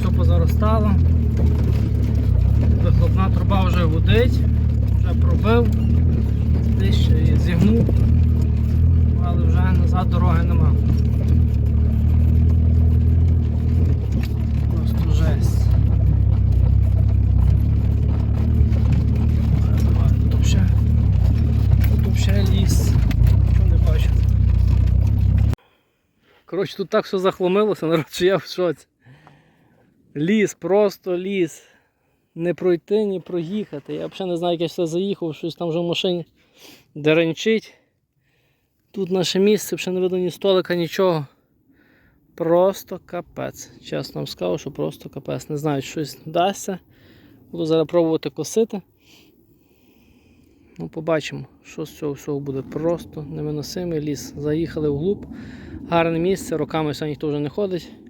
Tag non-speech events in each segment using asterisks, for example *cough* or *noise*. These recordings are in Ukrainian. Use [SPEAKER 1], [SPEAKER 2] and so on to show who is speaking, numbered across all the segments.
[SPEAKER 1] все позаростало. Вихлопна труба вже гудить, вже пробив, десь ще зігнув, але вже назад дороги нема. Просто жесть. Тут взагалі, тут взагалі ліс. Не бачу. Коротше, тут так все захломилося, народ, що я в шоці. Ліс, просто ліс. Не пройти, ні проїхати. Я взагалі не знаю, як я все заїхав, щось там вже в машині деренчить. Тут наше місце, вже не видно ні столика, нічого. Просто капець. Чесно вам скажу, що просто капець. Не знаю, щось вдасться. Буду зараз пробувати косити. Ну, побачимо, що з цього всього буде. Просто невиносимий ліс. Заїхали вглуб. Гарне місце, роками все ніхто вже не ходить.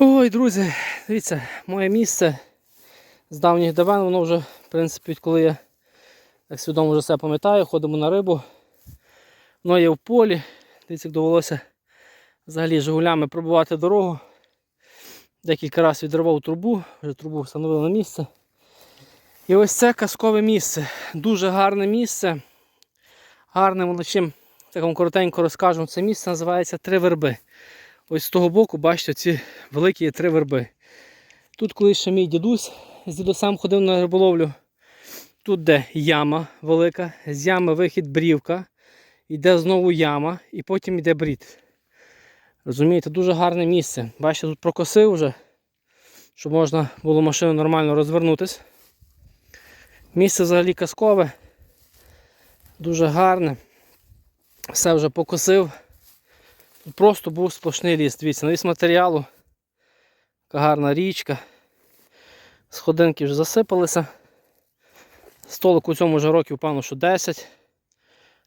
[SPEAKER 1] Ой, друзі, дивіться, моє місце з давніх давен, воно вже, в принципі, коли я так свідомо вже все пам'ятаю, ходимо на рибу. Воно є в полі. Дивіться, як довелося взагалі Жигулями пробувати дорогу. Декілька разів відривав трубу, вже трубу встановили на місце. І ось це казкове місце. Дуже гарне місце. Гарне воно чим, так вам коротенько розкажу, це місце називається Три верби. Ось з того боку, бачите, ці великі три верби. Тут колись ще мій дідусь з дідусем ходив на риболовлю. Тут де яма велика, з ями вихід брівка, йде знову яма і потім йде брід. Розумієте, дуже гарне місце. Бачите, тут прокосив вже, щоб можна було машину нормально розвернутися. Місце взагалі казкове, дуже гарне. Все вже покосив. Просто був сплошний ліс. Дивіться, на ліс матеріалу. Така гарна річка. Сходинки вже засипалися. Столик у цьому вже років, певно, що 10.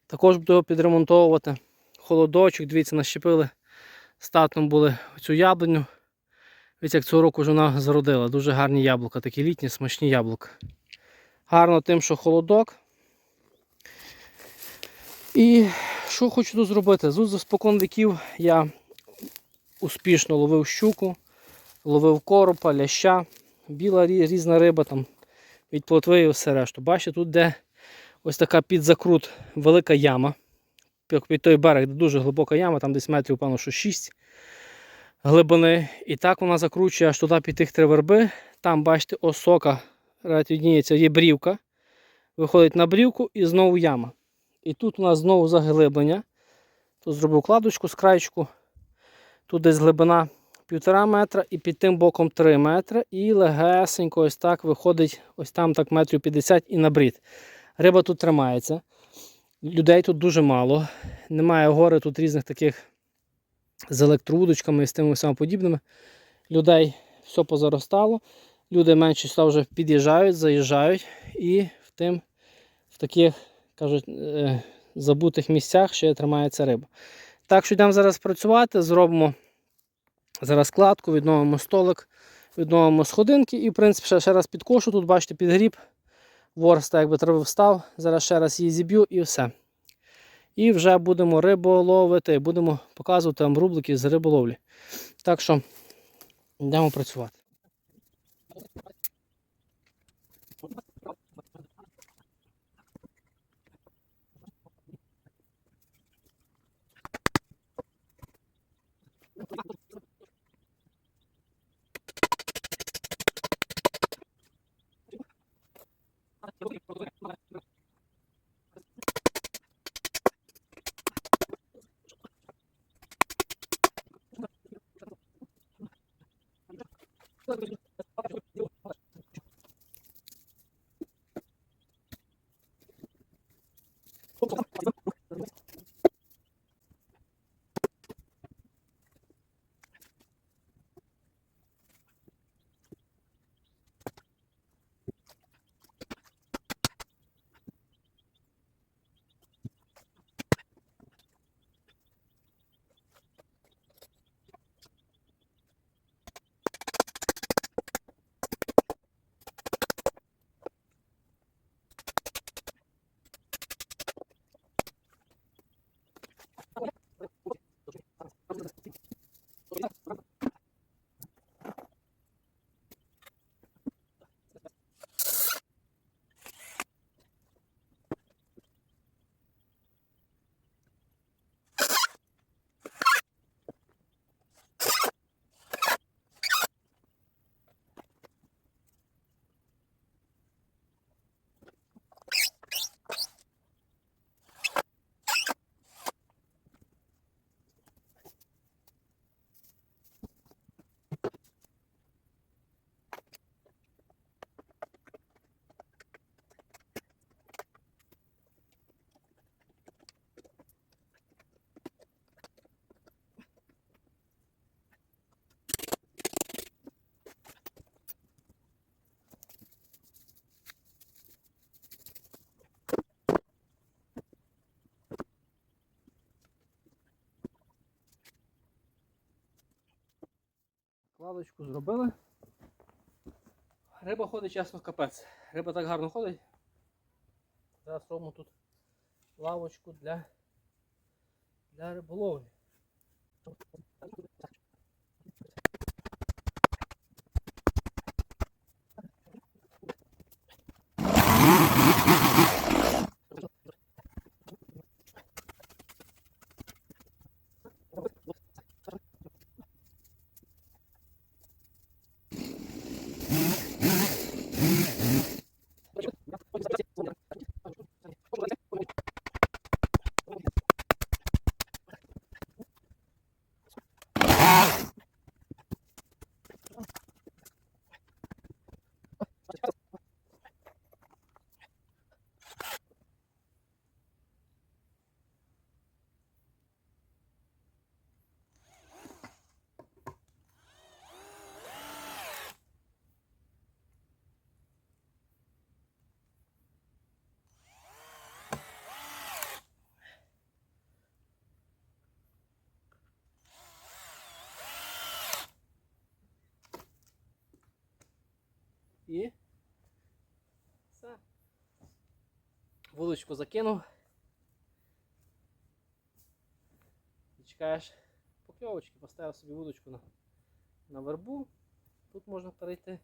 [SPEAKER 1] Також буду його підремонтовувати. Холодочок, дивіться, нащепили. Статом були цю яблуню. Дивіться, як цього року вже вона зародила. Дуже гарні яблука, такі літні, смачні яблука. Гарно тим, що холодок. І що хочу тут зробити? З спокон віків я успішно ловив щуку, ловив коропа, ляща, біла різна риба там від плотви і все решту. Бачите, тут де ось така під закрут велика яма. Під той берег, де дуже глибока яма, там десь метрів, певно, що 6 глибини. І так вона закручує аж туди під тих три верби. Там, бачите, осока відніється, є брівка. Виходить на брівку і знову яма. І тут у нас знову заглиблення. Тут зробив кладочку з краєчку. Тут десь глибина 1,5 метра і під тим боком 3 метри. І легесенько ось так виходить, ось там так метрів 50 і на брід. Риба тут тримається. Людей тут дуже мало. Немає гори тут різних таких з електроудочками і з тими самим подібними. Людей все позаростало. Люди менше сюди вже під'їжджають, заїжджають і в тим, в таких, кажуть, е, забутих місцях ще тримається риба. Так що йдемо зараз працювати, зробимо зараз кладку, відновимо столик, відновимо сходинки і, в принципі, ще, раз підкошу. Тут, бачите, підгріб. Ворс так якби трави встав. Зараз ще раз її зіб'ю і все. І вже будемо риболовити, будемо показувати вам рублики з риболовлі. Так що йдемо працювати. Кладочку зробили. Риба ходить чесно капець. Риба так гарно ходить. Зараз робимо тут лавочку для, для риболовлі. І все. Вудочку закинув. І чекаєш покльовочки, поставив собі вудочку на, на вербу. Тут можна перейти.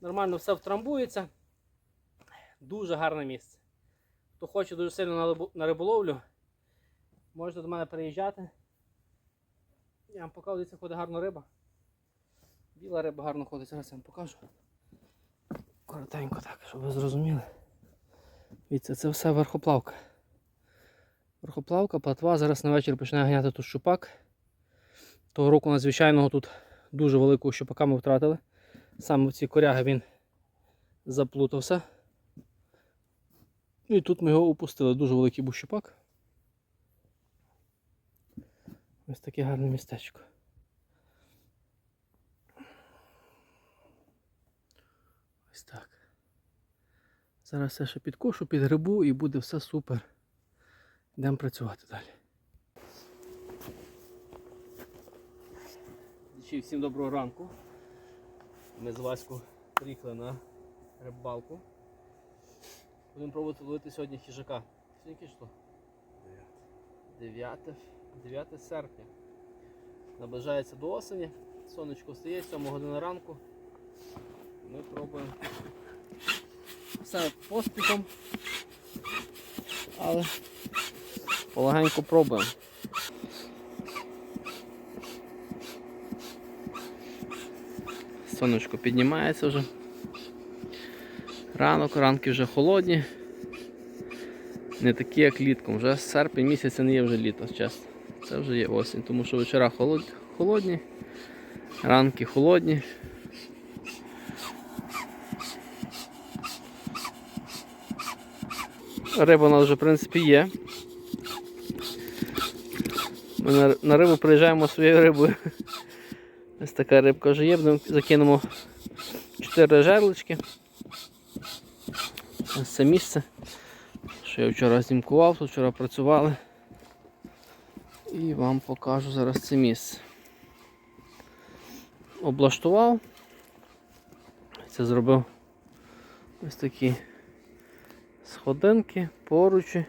[SPEAKER 1] Нормально все втрамбується. Дуже гарне місце. Хто хоче дуже сильно на на риболовлю, можете до мене приїжджати. Я вам покажу, дивіться, ходить гарна риба. Біла риба гарно ходить, зараз я вам покажу. Коротенько так, щоб ви зрозуміли. Дивіться, це все верхоплавка. Верхоплавка, платва. Зараз на вечір починає ганяти тут щупак. Того року надзвичайного тут дуже великого щупака ми втратили. Саме в ці коряги він заплутався. І тут ми його упустили. Дуже великий був щупак. Ось таке гарне містечко. Ось так. Зараз все ще підкошу, підгребу і буде все супер. Йдемо працювати далі. Всім доброго ранку. Ми з Ваську приїхали на рибалку. Будемо пробувати ловити сьогодні хижака. Сьогодні число? 9, 9 серпня. Наближається до осені. Сонечко встає, 7 година ранку. Ми пробуємо все поспіхом. Але полегенько пробуємо. Сонечко піднімається вже. Ранок, ранки вже холодні. Не такі, як літком. Вже серпень місяця не є вже літо, чесно. Це вже є осінь, тому що вечора холодні, ранки холодні. Риба у нас вже в принципі є. Ми на, на рибу приїжджаємо своєю рибою. *laughs* Ось така рибка вже є, закинемо 4 жерлички. Ось це місце, що я вчора знімкував, тут вчора працювали. І вам покажу зараз це місце. Облаштував. Це зробив ось такі сходинки, поручі.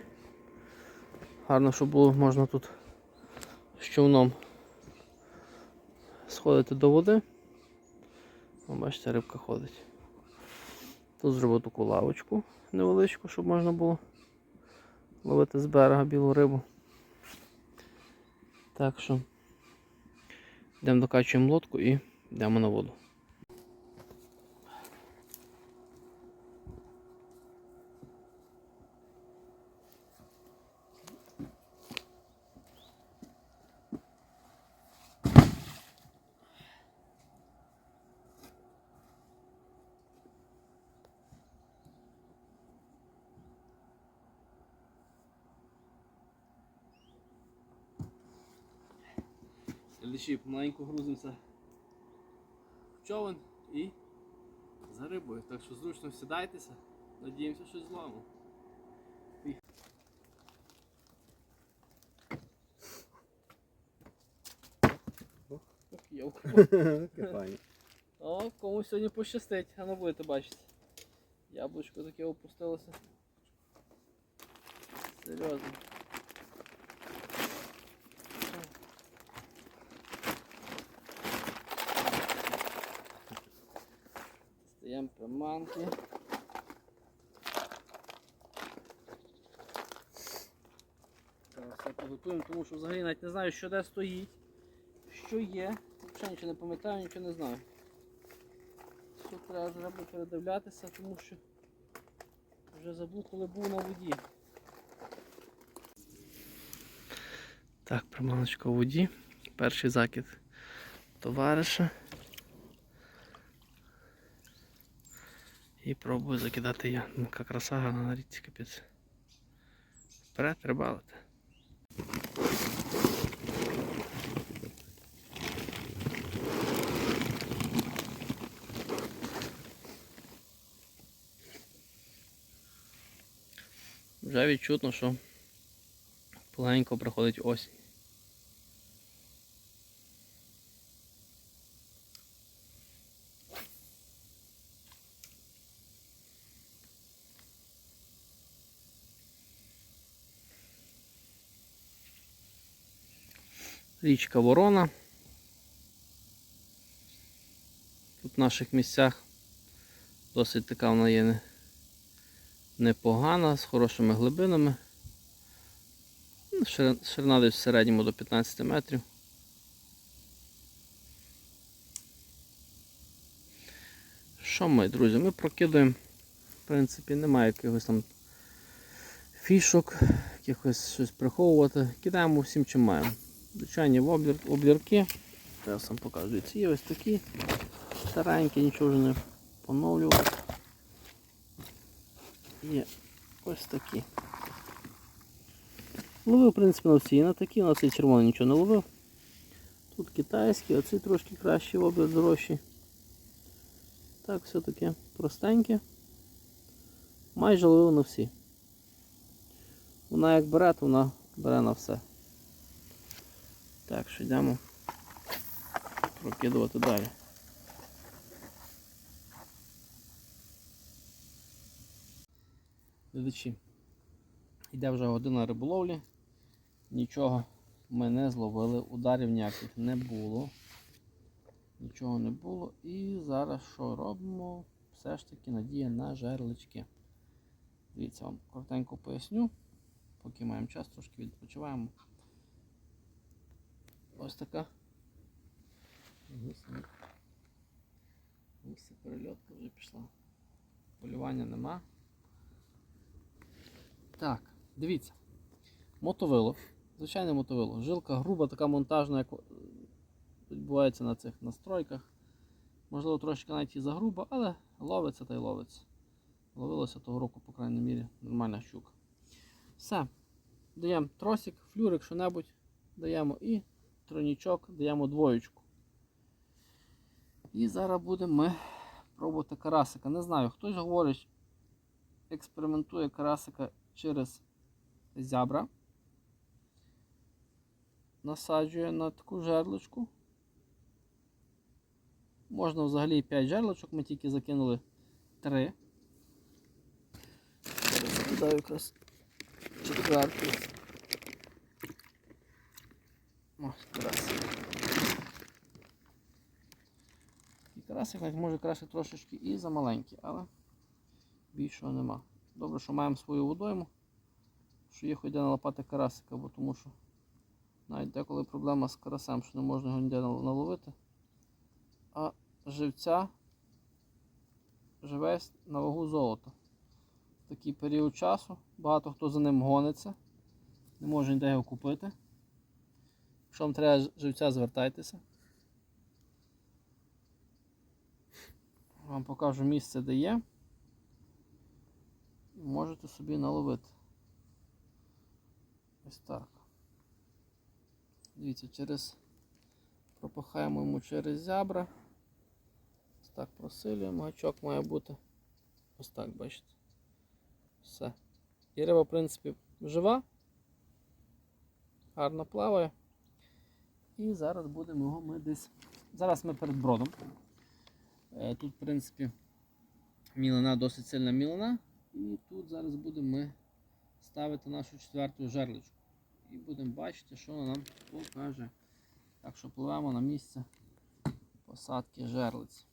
[SPEAKER 1] Гарно, щоб було можна тут з човном сходити до води. О, бачите, рибка ходить. Тут зробив таку лавочку невеличку, щоб можна було ловити з берега білу рибу. Так що йдемо докачуємо лодку і йдемо на воду. Лиші помаленьку грузимося в човен і за рибою. Так що зручно сідайтеся, надіємося, щось. *laughs*
[SPEAKER 2] Кефані.
[SPEAKER 1] О, комусь сьогодні пощастить, а ну будете бачити. Яблучко таке опустилося. Серйозно. Даємо приманки. Зараз все підготуємо, тому що взагалі навіть не знаю, що де стоїть, що є. Взагалі нічого не пам'ятаю, нічого не знаю. Тут треба зробити передивлятися, тому що вже забув, коли був на воді. Так, приманочка у воді. Перший закид товариша. І пробую закидати я. Ну, яка краса гарна на річці капець. Вперед рибалити. Вже відчутно, що полегенько приходить осінь. Річка Ворона. Тут в наших місцях досить така вона є непогана, з хорошими глибинами. Ну, ширина- десь в середньому до 15 метрів. Що ми, друзі? Ми прокидуємо, в принципі, немає якихось там фішок, якихось щось приховувати. Кидаємо всім, чим маємо. Звичайні воблер, воблерки. Зараз вам покажу. Є ось такі старенькі, нічого вже не поновлював. Є ось такі. Ловив, в принципі, на всі. І на такі, на цей червоний нічого не ловив. Тут китайський, оцей трошки кращий воблер дорожчий. Так, все таке простеньке. Майже ловив на всі. Вона як бере, то вона бере на все. Так, що йдемо прокидувати далі. Глядачі. Йде вже година риболовлі. Нічого ми не зловили, ударів ніяких не було. Нічого не було. І зараз що робимо? Все ж таки надія на жерлички. Дивіться, вам коротенько поясню. Поки маємо час, трошки відпочиваємо. Ось така. Гуся перельотка вже пішла. Полювання нема. Так, дивіться. Мотовило. Звичайне мотовило. Жилка груба, така монтажна, як відбувається на цих настройках. Можливо, трошки навіть і загруба, але ловиться та й ловиться. Ловилося того року, по крайній мірі, нормальна щука. Все. Даємо тросик, флюрик, що-небудь. Даємо і тройнічок, даємо двоєчку. І зараз будемо ми пробувати карасика. Не знаю, хтось говорить, експериментує карасика через зябра. Насаджує на таку жерлочку. Можна взагалі 5 жерлочок, ми тільки закинули 3. Зараз закидаю якраз четверту. Карасик. І карасик навіть може краще трошечки і замаленький, але більшого нема. Добре, що маємо свою водойму, що є хоч де налопати карасика, бо тому що навіть деколи проблема з карасем, що не можна його ніде наловити. А живця живець на вагу золота. В такий період часу багато хто за ним гониться, не може ніде його купити. Якщо вам треба живця, звертайтеся. Вам покажу місце, де є. Можете собі наловити. Ось так. Дивіться, через пропахаємо йому через зябра. Ось так просилюємо, гачок має бути. Ось так, бачите. Все. І риба, в принципі, жива, гарно плаває. І зараз будемо його ми десь. Зараз ми перед бродом. Е, Тут, в принципі, мілина досить сильна мілина. І тут зараз будемо ми ставити нашу четверту жерличку. І будемо бачити, що вона нам покаже. Так що пливемо на місце посадки жерлиць.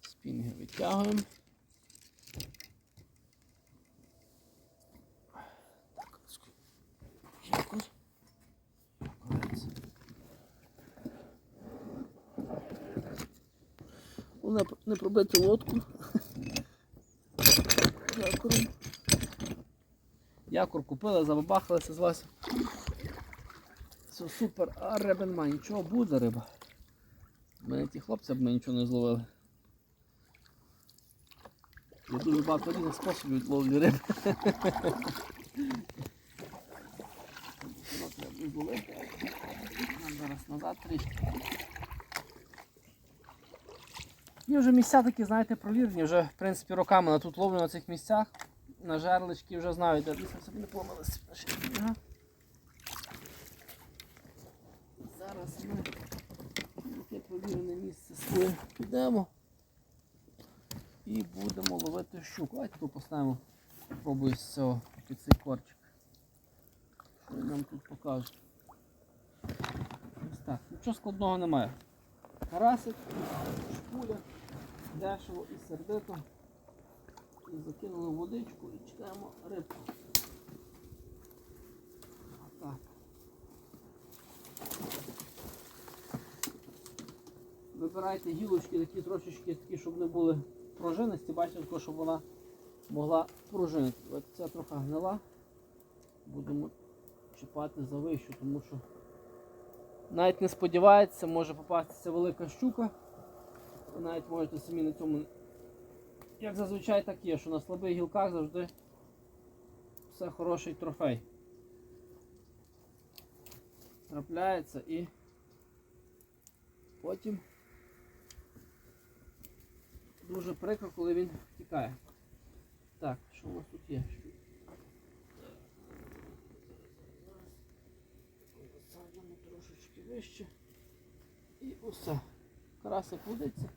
[SPEAKER 1] Спінги витягуємо. Так. Якось. Головне не пробити лодку. Якором. Якор купили, забабахалися з вас. Все супер, а риби нема, нічого буде риба. Мене ті хлопці б ми нічого не зловили. Є дуже багато різних способів ловлі риби. Нам зараз назад трішки. Є вже місця такі, знаєте, провірені, вже в принципі роками тут ловлю на цих місцях. На жерлички вже знаю, де собі не. Ага. Зараз ми таке провірене місце своє підемо і будемо ловити щуку. Давайте тут поставимо, спробую з цього під цей корчик. Що він нам тут покаже. Ось так. Нічого складного немає. Карасик, шпуля, дешево і сердито. І закинули водичку і чекаємо рибку. Вибирайте гілочки такі трошечки, такі, щоб не були пружинисті, бачите, щоб вона могла пружинити. От ця трохи гнила. Будемо чіпати за вищу, тому що навіть не сподівається, може попастися велика щука. Ви навіть можете самі на цьому, як зазвичай так є, що на слабих гілках завжди все хороший трофей. Трапляється і потім дуже прикро, коли він втікає. Так, що у нас тут є? Садимо трошечки вище. І усе. Карасик водиться.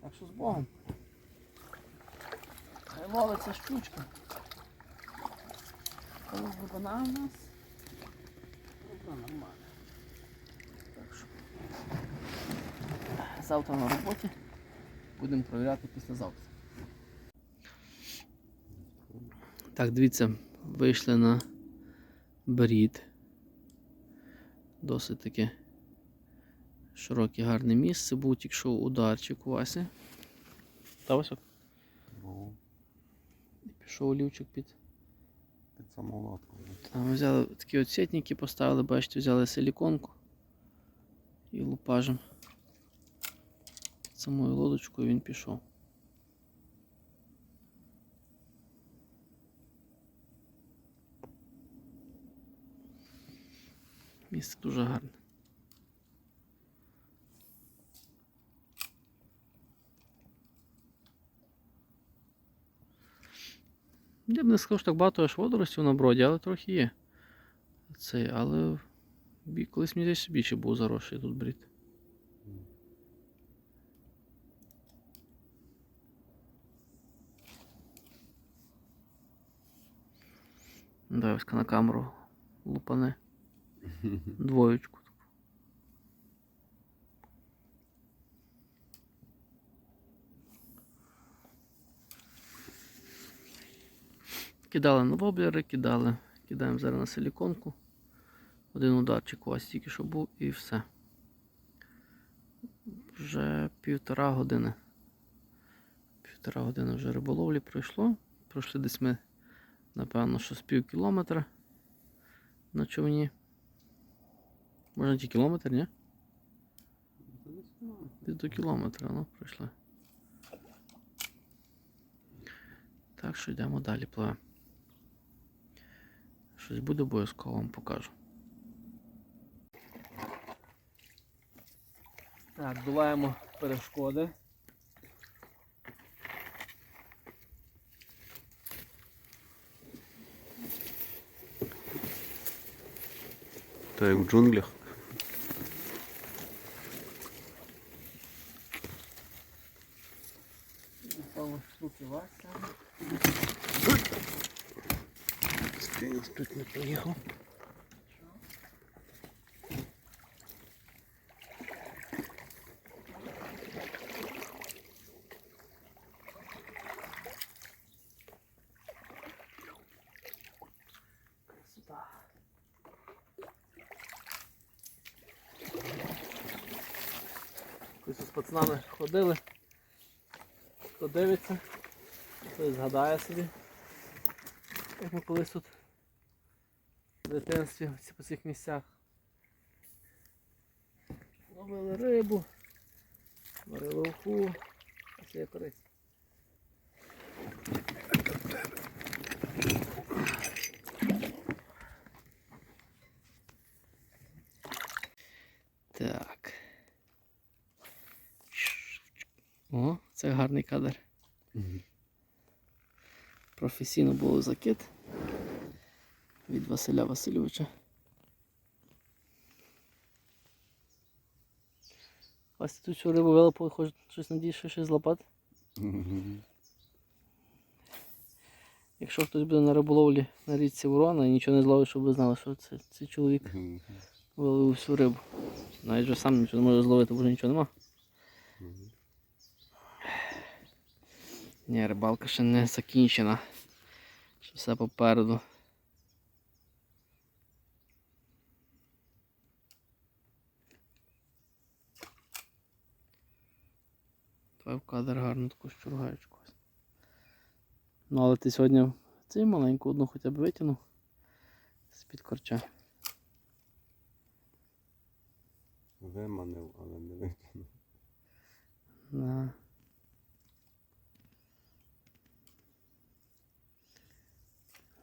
[SPEAKER 1] Так що з Богом. Хай ловиться щучка. Коли глибина у нас. Глибина нормальна. Так що. Завтра на роботі. Будемо провіряти післязавтра. Так, дивіться, вийшли на брід. Досить таке широке гарне місце. Був тільки що ударчик у Васі. Та ось от.
[SPEAKER 2] Ну,
[SPEAKER 1] І пішов олівчик під.
[SPEAKER 2] під саму.
[SPEAKER 1] Там ми взяли такі от сітники, поставили, бачите, взяли силіконку і лупажем. Під самою лодочкою він пішов. Місце дуже гарне. Я б не сказав, що так багато аж водоростів на броді, але трохи є. Це, але колись мені здається більше був заросший тут брід. Давай на камеру лупане. *laughs* Двоєчку. Кидали на воблери, кидали. Кидаємо зараз на силіконку. Один ударчик у вас тільки що був і все. Вже півтора години. Півтора години вже риболовлі пройшло. Пройшли десь ми, напевно, що з пів кілометра на човні. Можна ті кілометр, ні? Десь до кілометра, ну, пройшли. Так що йдемо далі пливемо. Щось буде обов'язково вам покажу. Так, долаємо перешкоди.
[SPEAKER 2] То як в джунглях.
[SPEAKER 1] Дістали штуки Вася.
[SPEAKER 2] тут не приїхав.
[SPEAKER 1] поїхав. З пацанами ходили, хто дивиться, хтось згадає собі, як ми колись тут в дитинстві по цих місцях. Ловили рибу, варили уху, а це є користь. Так. О, це гарний кадр. Професійно було закид від Василя Васильовича. Ось тут що рибу вилопали, хоч щось надіюсь, що щось злопати. *laughs* Якщо хтось буде на риболовлі на річці Ворона і нічого не зловить, щоб ви знали, що це, це чоловік виловив всю рибу. Навіть вже сам нічого не може зловити, бо вже нічого нема. Ні, рибалка ще не закінчена. Ще все попереду. Давай в кадр гарно таку щургаєчку. Ну але ти сьогодні цей маленьку одну хоча б витягнув з-під корча.
[SPEAKER 2] Виманив, але не витягнув.
[SPEAKER 1] Да.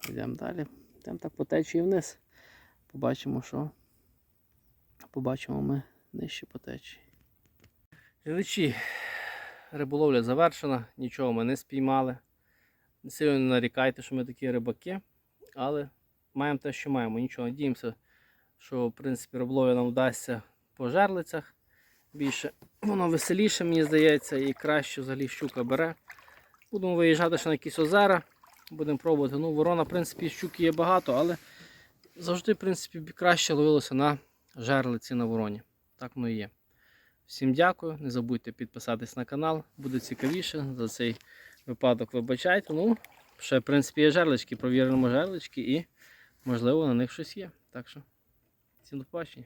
[SPEAKER 1] Йдемо далі. Йдемо так по течії вниз. Побачимо, що. Побачимо ми нижче по течії. Глядачі, риболовля завершена, нічого ми не спіймали. Сильно не нарікайте, що ми такі рибаки, але маємо те, що маємо. Нічого, надіємося, що в принципі риболовля нам вдасться по жерлицях більше. Воно веселіше, мені здається, і краще взагалі щука бере. Будемо виїжджати ще на якісь озера, будемо пробувати. Ну, ворона, в принципі, щуки є багато, але завжди, в принципі, краще ловилося на жерлиці на вороні. Так воно і є. Всім дякую. Не забудьте підписатись на канал, буде цікавіше. За цей випадок вибачайте. Ну, ще, в принципі, є жерлички, провіримо жерлички і, можливо, на них щось є. Так що, всім до побачення.